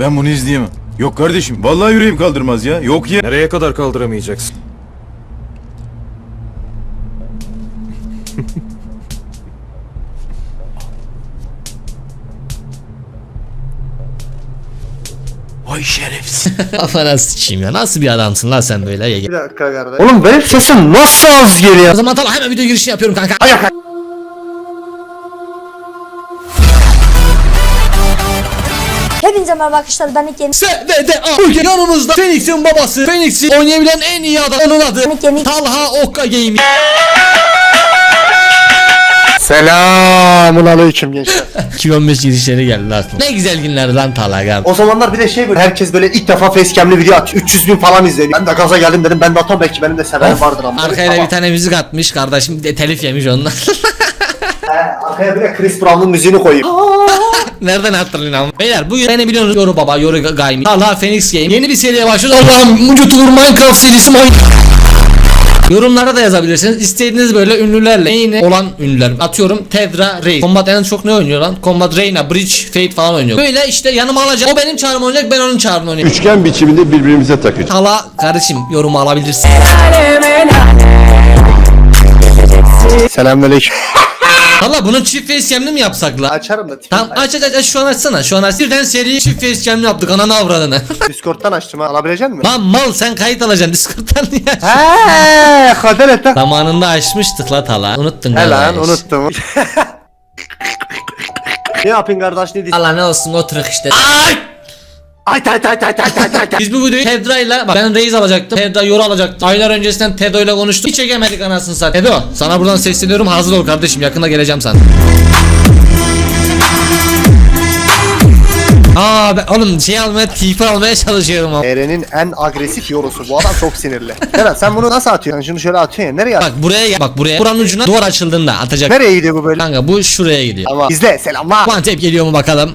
Ben bunu izleyemem. Yok kardeşim vallahi yüreğim kaldırmaz ya. Yok ya. Nereye kadar kaldıramayacaksın? Vay şerefsiz. Kafana sıçayım ya. Nasıl bir adamsın lan sen böyle? Ya, Bir dakika kardeş. Oğlum benim sesim nasıl az geliyor? O zaman tamam hemen video girişi yapıyorum kanka. Hepinize merhaba arkadaşlar ben ilk yeni SVDA Bugün yanımızda Phoenix'in babası Phoenix'i oynayabilen en iyi adam Onun adı Yenik yenik. Talha Okka Gaming Selamun aleyküm gençler. 2015 girişleri geldi aklıma Ne güzel günlerdi lan Talha abi o zamanlar bir de şey böyle herkes böyle ilk defa facecam'li video atıyor. 300 bin falan izleniyor. Ben de gaza geldim dedim ben de atam belki benim de severim vardır ama. Arkaya da Tamam. bir tane müzik atmış kardeşim de telif yemiş ondan He, arkaya bir de Chris Brown'un müziğini koyayım. Nereden hatırlayın Beyler bugün beni biliyorsunuz Yoru Baba Yoru Gaming Talha Phoenix Game Yeni bir seriye başlıyoruz Allah'ım Mucutur Minecraft serisi mi Yorumlara da yazabilirsiniz. İstediğiniz böyle ünlülerle yeni olan ünlüler. Atıyorum Tedra Reis. Combat en çok ne oynuyor lan? Combat Reyna, Bridge, Fate falan oynuyor. Böyle işte yanıma alacak. O benim çağrım oynayacak, ben onun çağrını oynayacağım. üçgen biçiminde birbirimize takacağız. Hala kardeşim yorumu alabilirsin. Selamünaleyküm. Hala bunu çift facecam'li mi yapsak la? Açarım da. Tamam aç aç aç şu an açsana şu an aç. Birden seri çift facecam'li yaptık ananı avradını. Discord'dan açtım ha. Alabilecek misin? Lan mal sen kayıt alacaksın Discord'dan niye? He, kader et. ha. Zamanında açmıştık la Tala. Unuttun He lan unuttum. ne yapayım kardeş ne diyeyim? Allah ne olsun oturuk işte. Ay tay tay tay tay tay tay. tay. Biz bu videoyu Tedra ile bak ben Reis alacaktım. Tedra Yoru alacaktım. Aylar öncesinden Tedo ile konuştuk. Hiç çekemedik anasını satayım. Tedo sana buradan sesleniyorum. Hazır ol kardeşim. Yakında geleceğim sana. Aa ben oğlum şey almaya tipi almaya çalışıyorum ama. Eren'in en agresif yorusu. Bu adam çok sinirli. Eren sen bunu nasıl atıyorsun? Şunu şöyle atıyorsun ya. Nereye? Bak buraya gel. Bak buraya. Buranın ucuna duvar açıldığında atacak. Nereye gidiyor bu böyle? Kanka bu şuraya gidiyor. Ama izle selamlar. One tap geliyor mu bakalım.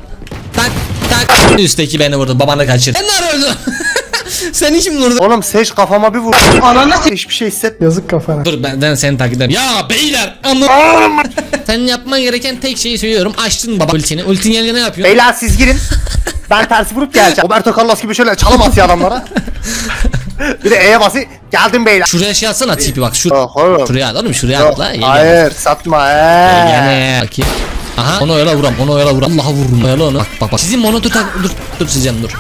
Tak. Üstteki beni vurdu. Babanı kaçır. Enler öldü. Seni kim vurdu? Oğlum Sage kafama bir vurdu. Ananı hiçbir şey hissetmiyorum. Dur ben, ben seni takip ederim. Ya beyler ama Senin yapman gereken tek şeyi söylüyorum. Açtın baba ultini. Ultin gelince ne yapıyorsun? Beyler siz girin. Ben tersi vurup geleceğim. Roberto Carlos gibi şöyle çalım atıyor adamlara. bir de E'ye bası. Geldim beyler. Şuraya şey atsana tipi bak. Şur oğlum. şuraya at oğlum şuraya at la. Hayır satma. Ee. Gene bakayım. Aha onu öyle vuram onu öyle vuram. Allah'a vururum öyle onu. Bak bak bak. Sizin monitör tak dur dur sizin dur.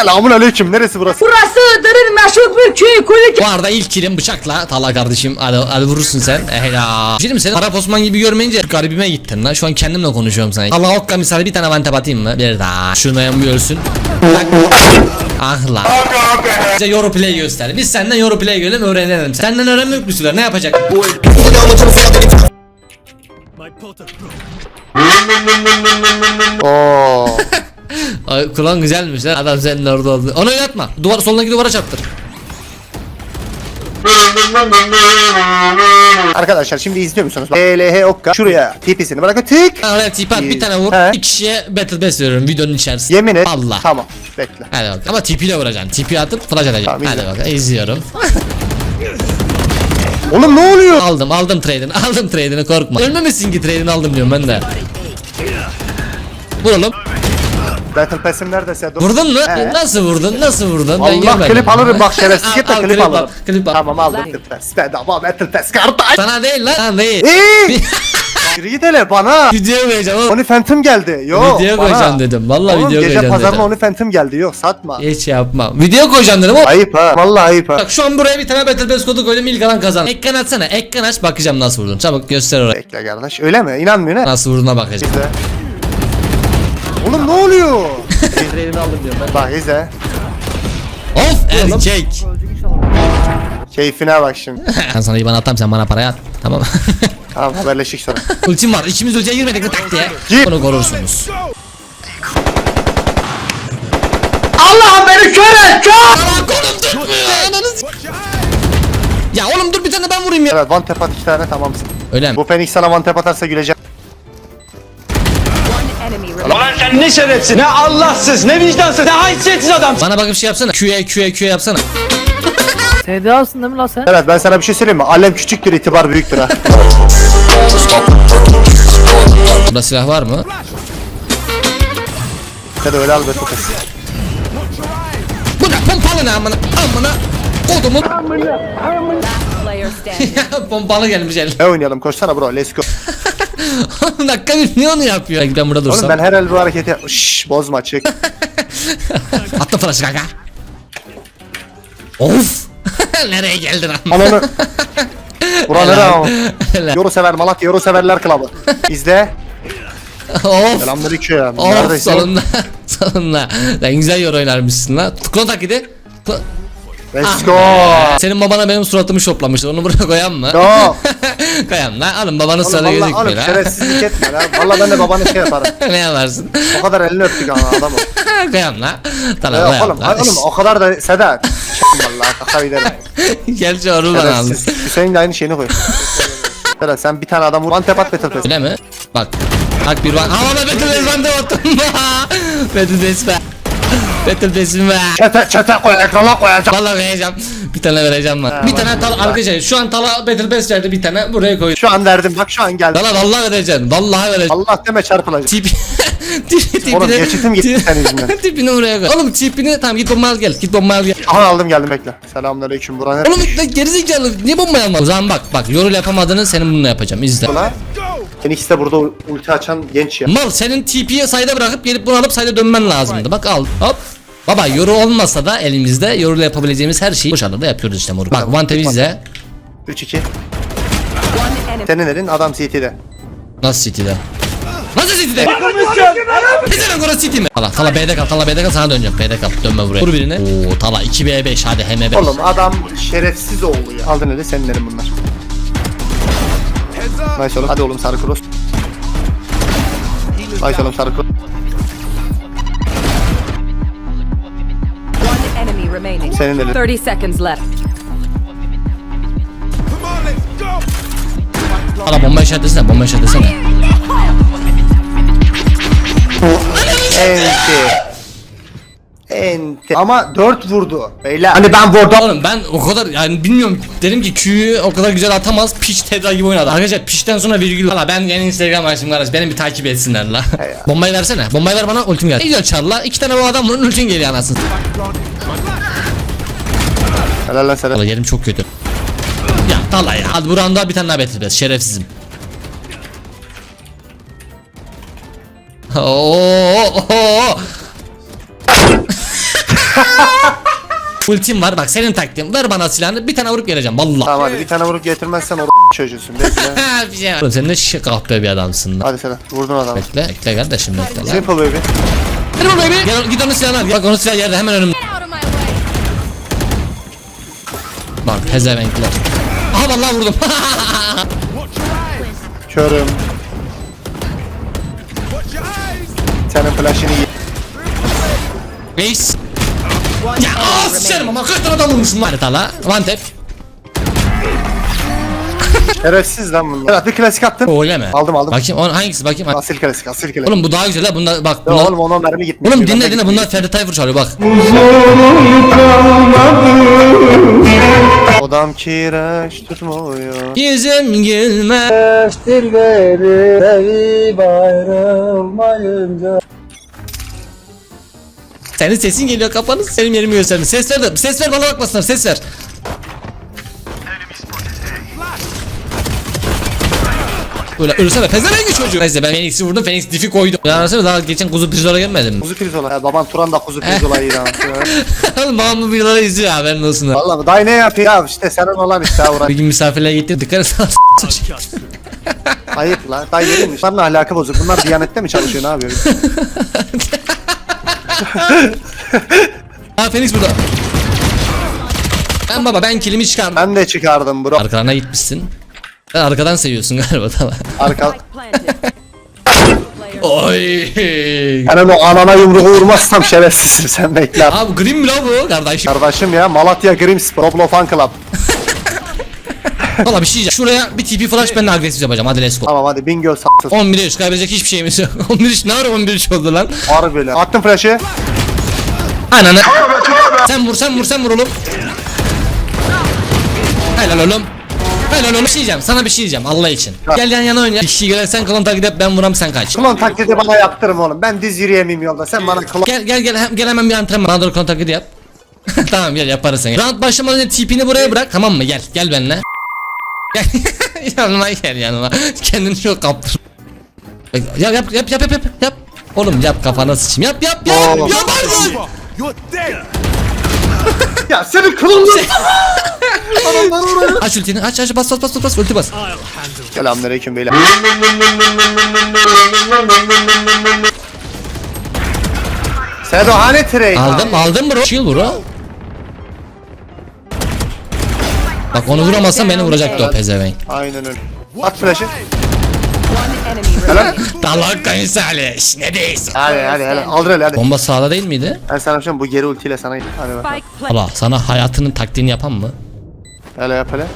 Selamun aleyküm. Neresi burası? Burası Dırın meşhur bir köy kulü Bu arada ilk kilim bıçakla Tala kardeşim hadi, hadi vurursun sen e, Hela Şimdi seni Arap Osman gibi görmeyince garibime gittin lan Şu an kendimle konuşuyorum sana Allah okka misali bir tane vante batayım mı? Bir daha Şunu yan bir ölsün Bak. Ah lan Bize Euro play göster Biz senden Euro play görelim öğrenelim Senden öğrenmek bir süre ne yapacak? Oo. Ay, Kulağın güzelmiş lan adam senin orada oldu Onu oynatma Duvar, solundaki duvara çarptır Arkadaşlar şimdi izliyor musunuz? LH Okka şuraya tipisini bırakın tık. Ha, Oraya tip at bir tane vur He. Bir kişiye battle pass veriyorum videonun içerisinde Yemin et. Allah Tamam bekle. Hadi bak ama tipiyle vuracaksın. Tipi atıp flash atacaksın. Tamam, Hadi izle. bak izliyorum. Oğlum ne oluyor? aldım aldım trade'ini aldım trade'ini korkma. Ölmemişsin ki trade'ini aldım diyorum ben de. Vuralım. Battle Pass'im neredeyse. Dur. Vurdun mu? He. Nasıl vurdun? Nasıl vurdun? Allah görmedim. klip alırım bak şerefsiz git de al, klip klip al, alırım. klip al. Tamam aldım Battle Pass. Bedava Battle Pass kardeş. Sana değil lan. Sana değil. Yürü git hele bana. Video koyacağım oğlum. Onu Phantom geldi. Yok. Video bana. koyacağım dedim. Vallahi Oğlum, video gece koyacağım pazarına dedim. onu Phantom geldi. Yok satma. Hiç yapmam. Video koyacağım dedim oğlum. Ayıp ha. Vallahi ayıp ha. Bak şu an buraya bir tane Battle Pass kodu koydum ilk alan kazan. Ekran açsana. Ekran aç bakacağım nasıl vurdun. Çabuk göster oraya. Bekle kardeş. Öyle mi? İnanmıyor ne? Nasıl vurduğuna bakacağım. İzle. Oğlum ne oluyor? Bak izle. Of erkek. Keyfine bak şimdi. Ben sana IBAN atam sen bana parayı at. Tamam. Tamam haberleşik sonra. Ultim var. İkimiz ultiye girmedik mi tak diye. Gir. Bunu korursunuz. Allah'ım beni kör et kör! Kolum tutmuyor. Ananı s- Ya oğlum dur bir tane ben vurayım ya. Evet one tap at iki tane tamamsın. Öyle mi? Bu Phoenix sana one tap atarsa güleceğim. Ulan sen ne şerefsiz, ne Allahsız, ne vicdansız, ne haysiyetsiz adam. Bana bakıp şey yapsana. Q'ye Q'ye Q'ye yapsana. TDA'sın değil mi lan sen? Evet ben sana bir şey söyleyeyim mi? Alem küçüktür itibar büyüktür ha. Burada silah var mı? Ya da öyle al be az. Bu ne pompalı ne amına amına kodumun. Ya, pompalı gelmiş el. Ne oynayalım koşsana bro let's go. Dakika bir niye onu yapıyor? Ben burada Oğlum dursam. ben her el bu hareketi yap. Şşş bozma çık. Attı flaşı kanka. Of. Nereye geldin amma? Ananı. Bura nere ama? Yoru sever Malatya Yoru severler klabı. İzle. of. Selamünaleyküm. Of Neredesin? sonunda. sonunda. Sen güzel yor oynarmışsın lan. Tıkla taklidi. Tıkla- Let's go. Senin babana benim suratımı şoplamıştı. Onu buraya koyan mı? Yo. koyan lan. Alın babanın sarı gözükmüyor oğlum şerefsizlik etme lan. Valla ben de babanı şey yaparım. ne yaparsın? O kadar elini öptük ama adamı. koyan lan. Tamam koyan oğlum, lan. oğlum o kadar da Sedat. Şam valla kaka giderim. Gel çağırır bana. Şerefsiz. Hüseyin de aynı şeyini koy. Sedat sen bir tane adam vur. One tap at battle pass. Öyle mi? Bak. Bak bir bak. Battle Pass ben de attım. Battle Pass. Battle Pass'im be. Çete çete koy ekrana koyacağım. Vallahi vereceğim. Bir tane vereceğim lan. Bir tane tal arkadaşlar şu an tala Battle Pass verdi bir tane buraya koy. Şu an verdim bak şu an geldi. Valla vallahi vereceğim. Vallahi vereceğim. Allah deme çarpılacak. Tip tipini Oğlum, geçitim gitti senin yüzünden. tipini buraya koy. Oğlum tipini tamam git bomba al gel. Git bomba al gel. Aha aldım geldim bekle. Selamünaleyküm bura ne? Oğlum lan gerizekalı niye bomba almadın? O zaman bak bak yorul yapamadığını senin bununla yapacağım izle. Lan. Phoenix de burada ulti açan genç ya. Mal senin TP'ye sayda bırakıp gelip bunu alıp sayda dönmen lazımdı. Bak al. Hop. Baba yoru olmasa da elimizde yoruyla yapabileceğimiz her şeyi bu şartlarda yapıyoruz işte moruk. Bak one tabi izle. 3-2. One enemy. Senin elin adam CT'de. Nasıl City'de? Ne demek orası City mi? Tala, Tala B'de kal, Tala B'de kal sana döneceğim. B'de kal, dönme buraya. Vur birini. Oo Tala 2B5 hadi HM5. Oğlum adam şerefsiz oğlu ya. Aldın eli senin elin bunlar. Nice oğlum. Hadi oğlum sarı cross. Nice oğlum sarı cross. One enemy remaining. Senin elin. 30 seconds left. Tala bomba işaretlesene, bomba işaretlesene. Enti. Enti. Ama 4 vurdu. Beyler. Hani ben vurdum. Oğlum ben o kadar yani bilmiyorum dedim ki Q'yu o kadar güzel atamaz piç Tedra gibi oynadı. Arkadaşlar piçten sonra virgül Valla ben yeni Instagram açtım kardeş beni bir takip etsinler la. Bombayı versene. Bombayı ver bana ultim geldi. Gidiyor çarla. iki tane bu adam bunun ultin geliyor anasını. Helal lan. Valla yerim çok kötü. Ya tala ya. Hadi buranda bir tane daha betir şerefsizim. Oo. Ultim var bak senin taktiğin. Ver bana silahını bir tane vurup geleceğim vallahi. Tamam hadi bir tane vurup getirmezsen o çocuğusun. Bekle. bir şey var. Oğlum sen ne şişe kahpe bir adamsın lan. hadi Sedat vurdun adamı. Bekle, bekle kardeşim bekle lan. Simple baby. Hadi bu baby. Gel, git onun silahını al. Bak onun silahı yerde hemen önümde. Bak pezevenkler. Aha vallahi vurdum. Körüm. Senin flash'ını ye. Reis. Ya aa sıçarım ama kaç tane adam vurmuşum lan. Haritala. One tap. Şerefsiz lan bunlar. Bir klasik attın. Öyle mi? Aldım, aldım. Bakayım on, hangisi bakayım. Asil klasik asil klasik. Oğlum bu daha güzel ha. Bunda bak. Bunlar... oğlum ona mermi gitmiş. Oğlum dinle dinle bunlar Ferdi Tayfur çalıyor bak. Odam kireç tutmuyor. Yüzüm gülme. Senin sesin geliyor kafanız senin yerimi gösterdi. Ses ver de ses ver bana bakmasınlar ses ver. Böyle ölsene pezevenk çocuğu. Neyse ben Phoenix'i vurdum Phoenix diff'i koydu. Ya arasında daha geçen kuzu pirzola gelmedim mi? Kuzu pirzola. Ya, baban Turan da kuzu pirzola iyi lan. Oğlum babam bu videoları izliyor haberin olsun. Valla mı? Dayı ne yapıyor? Ya işte senin olan işte ha uğraş. Bir gün misafirliğe gittim dikkat et Ayıp lan. Dayı yerin Bunların ahlakı bozuk. Bunlar diyanette mi çalışıyor ne yapıyor? Ha Phoenix burada. Ben baba ben kilimi çıkardım. Ben de çıkardım bro. Arkalarına gitmişsin. Arkadan seviyorsun galiba tamam. Arka. Oy. Ben o anana yumruğu vurmazsam şerefsizim sen bekle. Abi grim mi lan bu kardeşim? Kardeşim ya Malatya Grimspor. Roblo Fan Club. Valla bir şey diyeceğim. Şuraya bir TP flash ben de agresif yapacağım hadi let's go. Tamam hadi Bingöl s**sız. 11 3 kaybedecek hiçbir şeyimiz yok. 11 3 ne ara 11 3 oldu lan? Var böyle. Attım flash'ı. Ananı. Sen vur sen vur sen vur oğlum. Helal oğlum. Ben onu bir şey diyeceğim. Sana bir şey diyeceğim Allah için. Gel yan yana oyna. Bir kişi gelir sen klon takip et ben vuram sen kaç. Klon taklidi bana yaptırım oğlum. Ben düz yürüyemeyim yolda. Sen bana klon... Gel gel gel hem, gel hemen bir antrenman. Bana doğru klon taklidi yap. tamam gel yaparız sen. Round başlamadan önce tipini buraya bırak tamam mı? Gel gel benimle. Gel yanıma gel yanıma. Kendini çok kaptır. Yap yap yap yap yap yap. yap. Oğlum yap kafana sıçayım. Yap yap yap. Oo. Yap artık. Ya senin klonun... Adamlar oraya. Aç ultini aç aç bas bas bas bas ulti bas. Selamünaleyküm beyler. Sedo hani trade? Aldım aldım bro. Chill bro. Bak onu vuramazsam beni vuracaktı o pezevenk. Aynen öyle. At flash'ı. Remaining. Dalak kayısali. Ne değilsin. Hadi hadi hadi. Aldır öyle hadi. Bomba sağda değil miydi? Ben sana bir şey bu geri ultiyle sana git. Hadi. Allah sana hayatının taktiğini yapan mı? Hele yap hele.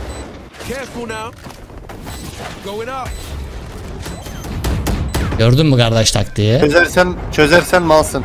Gördün mü kardeş taktiği? Çözersen, çözersen malsın.